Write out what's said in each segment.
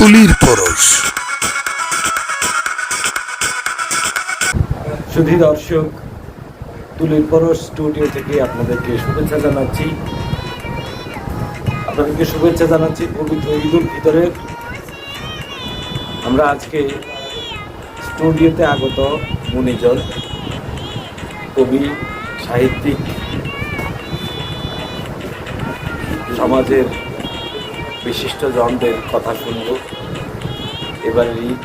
তুলির পরশ। সুধী দর্শক, তুলির পরশ স্টুডিও থেকে আপনাদেরকে শুভেচ্ছা জানাচ্ছি। আপনাদেরকে শুভেচ্ছা জানাচ্ছি পবিত্র ঈদুল ভিতরের আমরা আজকে স্টুডিওতে আগত মনিজন, কবি, সাহিত্যিক, সমাজের বিশিষ্ট জনদের কথা শুনব। এবারের ঈদ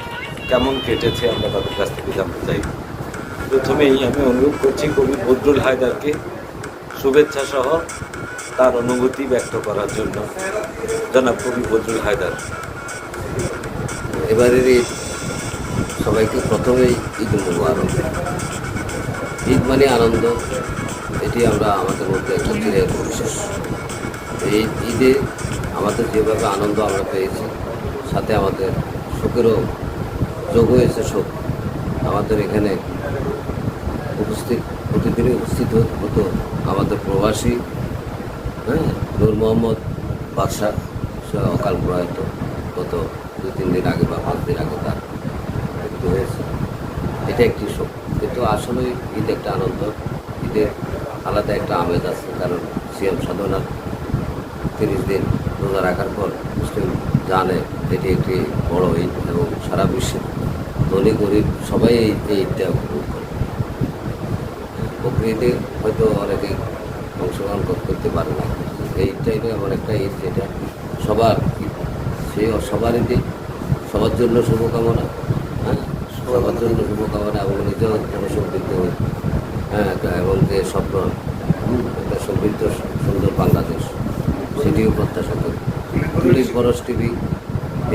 কেমন কেটেছে আমরা তাদের কাছ থেকে জানতে চাই। প্রথমেই আমি অনুরোধ করছি কবি বদরুল হায়দারকে শুভেচ্ছা সহ তার অনুভূতি ব্যক্ত করার জন্য। জনাব কবি বদরুল হায়দার। এবারের ঈদ সবাইকে প্রথমেই ঈদ মুবারক। ঈদ মানে আনন্দ, এটি আমরা আমাদের মধ্যে একটা চিরের এই ঈদে আমাদের যেভাবে আনন্দ আমরা পেয়েছি, সাথে আমাদের শোকেরও যোগ হয়েছে শোক আমাদের এখানে উপস্থিত, প্রতিদিনই উপস্থিত হতো আমাদের প্রবাসী হ্যাঁ নূর মোহাম্মদ বাদশাহ, সে অকাল প্রয়াত, গত দু তিন দিন আগে বা পাঁচ দিন আগে তার মৃত্যু হয়েছে। এটা একটি শোক কিন্তু আসলে ঈদ একটা আনন্দ। ঈদের আলাদা একটা আমেজ আছে, কারণ সিএম সাধনার তিরিশ দিন রোজা রাখার পর মুসলিম জানে এটি একটি বড় ঈদ এবং সারা বিশ্বে ধনী, গরিব সবাই এই ঈদটা উপভোগ করে। বকরিতে হয়তো অনেকে অংশগ্রহণ করতে পারে না। এই ঈদটা এটা এমন একটা ঈদ যেটা সবার। সেই সবার ঈদে সবার জন্য শুভকামনা হ্যাঁ? সবার জন্য শুভকামনা এবং নিজেও যেন সমৃদ্ধ হই হ্যাঁ একটা- এবং যে স্বপ্ন, একটা সমৃদ্ধ, সুন্দর বাংলাদেশ। সেটিও প্রত্যাশা করি। তুলির পরশ টিভি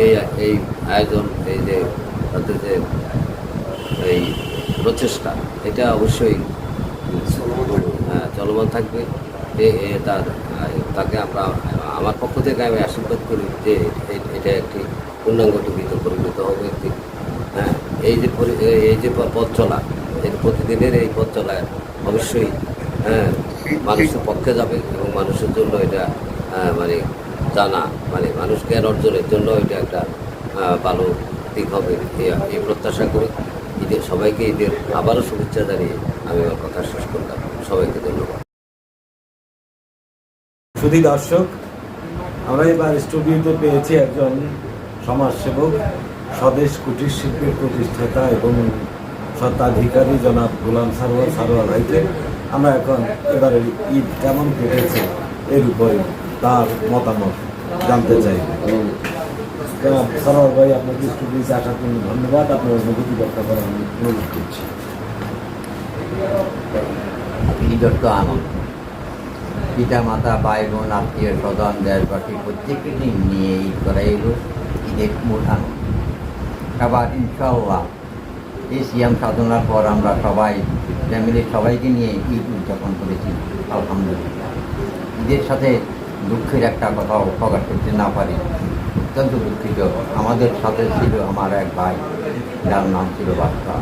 এই এই আয়োজন এই যে তাদের যে এই প্রচেষ্টা এটা অবশ্যই হ্যাঁ, চলমান থাকবে। তার তাকে আমরা আমার পক্ষ থেকে আমি আশীর্বাদ করি যে এটা একটি পূর্ণাঙ্গ টিভিতে পরিণত হবে একটি হ্যাঁ এই যে এই যে পথ চলা এই প্রতিদিনের এই পথ চলায় অবশ্যই হ্যাঁ মানুষের পক্ষে যাবে এবং মানুষের জন্য এটা মানে জানা মানে মানুষ জ্ঞান অর্জনের জন্য এটা একটা ভালো দিক হবে এই- প্রত্যাশা করি। ঈদের সবাইকে ঈদের আবারও শুভেচ্ছা জানিয়ে আমি আমার কথা শেষ করলাম। সবাইকে ধন্যবাদ। সুধী দর্শক, আমরা এবার স্টুডিওতে পেয়েছি একজন সমাজসেবক, স্বদেশ কুটির শিল্পের প্রতিষ্ঠাতা এবং স্বত্বাধিকারী জনাব গোলাম সারোয়ার সারোয়ার ভাইকে। আমরা এখন এবারে ঈদ কেমন কেটেছে এর উপরে তার মতামত জানতে চাই। জনাব সারোয়ার ভাই আপনাকে স্টুডিওতে আসার জন্য ধন্যবাদ। আপনার অনুভূতি ব্যক্ত করার আমি অনুরোধ করছি। আনন্দ পিতা মাতা ভাই বোন আত্মীয় স্বজন দেশবাসী প্রত্যেককে দিন নিয়ে ঈদ করা এলো ঈদের মূল আনন্দ। আবার ইনশাল্লাহ এই সিয়াম সাধনার পর আমরা সবাই ফ্যামিলির সবাইকে নিয়ে ঈদ উদযাপন করেছি আলহামদুলিল্লাহ। ঈদের সাথে দুঃখের একটা কথাও প্রকাশ করতে না পারি। অত্যন্ত দুঃখিত। আমাদের সাথে ছিল আমার এক ভাই, যার নাম ছিল বাদশাহ।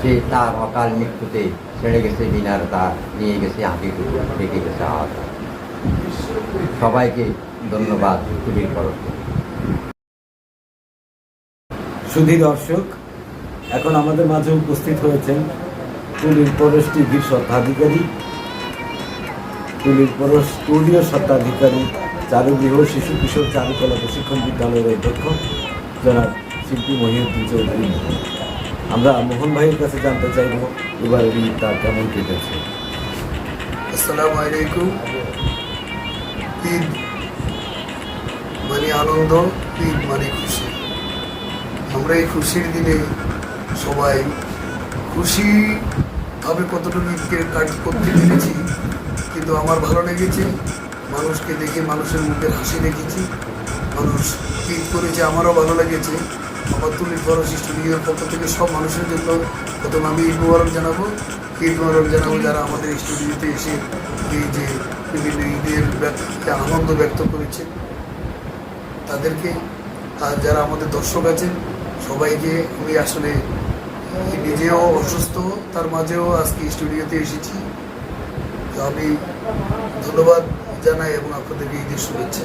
সে তার অকাল মৃত্যুতে ছেড়ে গেছে, বিনার তার নিয়ে গেছে, হাঁটি রেখে গেছে, হাত। সবাইকে ধন্যবাদ তুলির পরতে সুধী দর্শক, এখন আমাদের মাঝে উপস্থিত হয়েছেন তুলির পরশ টিভির স্বত্বাধিকারী তুলির পরশ স্টুডিও স্বত্বাধিকারী চারুগৃহ শিশু কিশোর চারুকলা প্রশিক্ষণ বিদ্যালয়ের অধ্যক্ষ জনাব শিল্পী মহিউদ্দিন চৌধুরী। আমরা মোহন ভাইয়ের কাছে জানতে চাইব, এবার ঈদ তার কেমন কেটেছে? আসসালামু আলাইকুম। ঈদ মানে আনন্দ, ঈদ মানে খুশি। আমরা এই খুশির দিনে সবাই খুশি ভাবে কতটুকু ঈদকে কাজ করতে পেরেছি কিন্তু আমার ভালো লেগেছে। মানুষকে দেখে, মানুষের মুখের হাসি দেখেছি। মানুষ ঈদ করেছে, আমারও ভালো লেগেছে। আমার তুলির ফরস স্টুডিওর পক্ষ থেকে সব মানুষের জন্য প্রথমে আমি ঈদ মুবারক জানাব। ঈদ মুবারক জানাব যারা আমাদের স্টুডিওতে এসে এই যে বিভিন্ন ঈদের আনন্দ ব্যক্ত করেছে। তাদেরকে আর যারা আমাদের দর্শক আছেন, সবাইকে আমি আসলে নিজেও অসুস্থ, তার মাঝেও আজকে স্টুডিওতে এসেছি। তো আমি ধন্যবাদ জানাই এবং আপনাদেরকে ঈদের শুভেচ্ছা।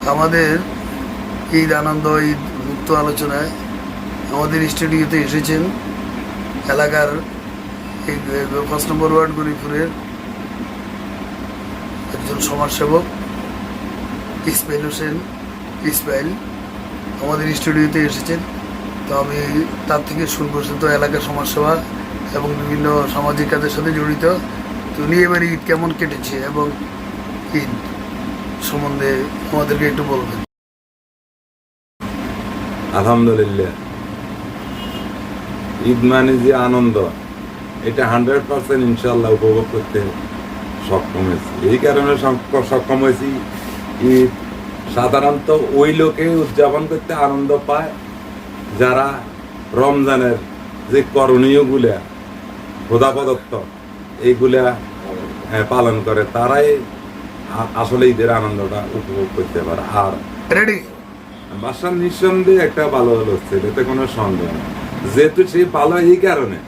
আমাদের ঈদ, আনন্দ, ঈদ মুক্ত আলোচনায় আমাদের স্টুডিওতে এসেছেন এলাকার এই পাঁচ নম্বর ওয়ার্ড গরিপুরের একজন সমাজসেবক, ইসমাইল হোসেন ইসমাইল। আমাদের স্টুডিওতে এসেছেন। তো আমি তার থেকে শুনব সে তো এলাকার সমাজসেবা এবং বিভিন্ন সামাজিক কাজের সাথে জড়িত। তো উনি এবার ঈদ কেমন কেটেছে এবং ঈদ সম্বন্ধে আমাদেরকে একটু বলবেন। আলহামদুলিল্লাহ। ঈদ মানে যে আনন্দ, এটা হান্ড্রেড পার্সেন্ট ইনশাল্লাহ উপভোগ করতে সক্ষম হয়েছি। এই কারণে সক- সক্ষম হয়েছি ঈদ সাধারণত ওই লোকে উদযাপন করতে আনন্দ পায় যারা রমজানের যে করণীয়গুলা খোদা প্রদত্ত এইগুলা পালন করে তারাই আসলে ঈদের আনন্দটা উপভোগ করতে পারে। আর বাসার নিঃসন্দেহে একটা ভালো হলো এতে কোনো সন্দেহ নেই। যেহেতু সে ভালো এই কারণে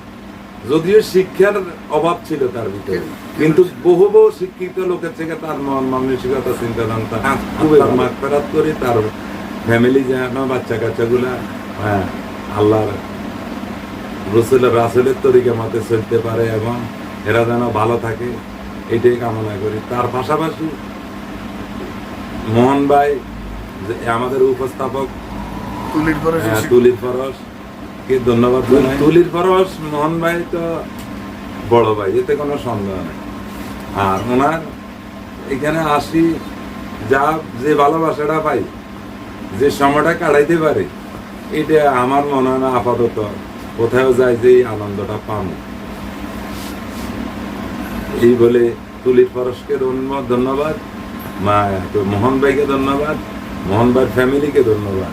যদিও শিক্ষার অভাব ছিল তার ভিতরে কিন্তু বহু বহু শিক্ষিত লোকের থেকে তার মন মানসিকতা চিন্তাধারা খুবই মাগফেরাত করি তার ফ্যামিলি যেন বাচ্চা কাচ্চা গুলা হ্যাঁ আল্লাহর রসুলের রাসুলের তরিকে মতে চলতে পারে এবং এরা যেন ভালো থাকে এটাই কামনা করি। তার পাশাপাশি মোহন ভাই যে আমাদের উপস্থাপক তুলির পরে হ্যাঁ, তুলির ফরস কে ধন্যবাদ তুলির ফরস মোহন ভাই তো বড় ভাই এতে কোনো সন্দেহ নেই। আর ওনার এখানে আসি যা যে ভালোবাসাটা পাই যে সময়টা কাটাইতে পারে এটা আমার মনে হয় না আপাতত কোথাও যায় যে আনন্দটা পাবো এই বলে তুলির ধন্য- ধন্যবাদ মা তো মোহন ভাইকে ধন্যবাদ মোহন ভাইয়ের ফ্যামিলিকে ধন্যবাদ।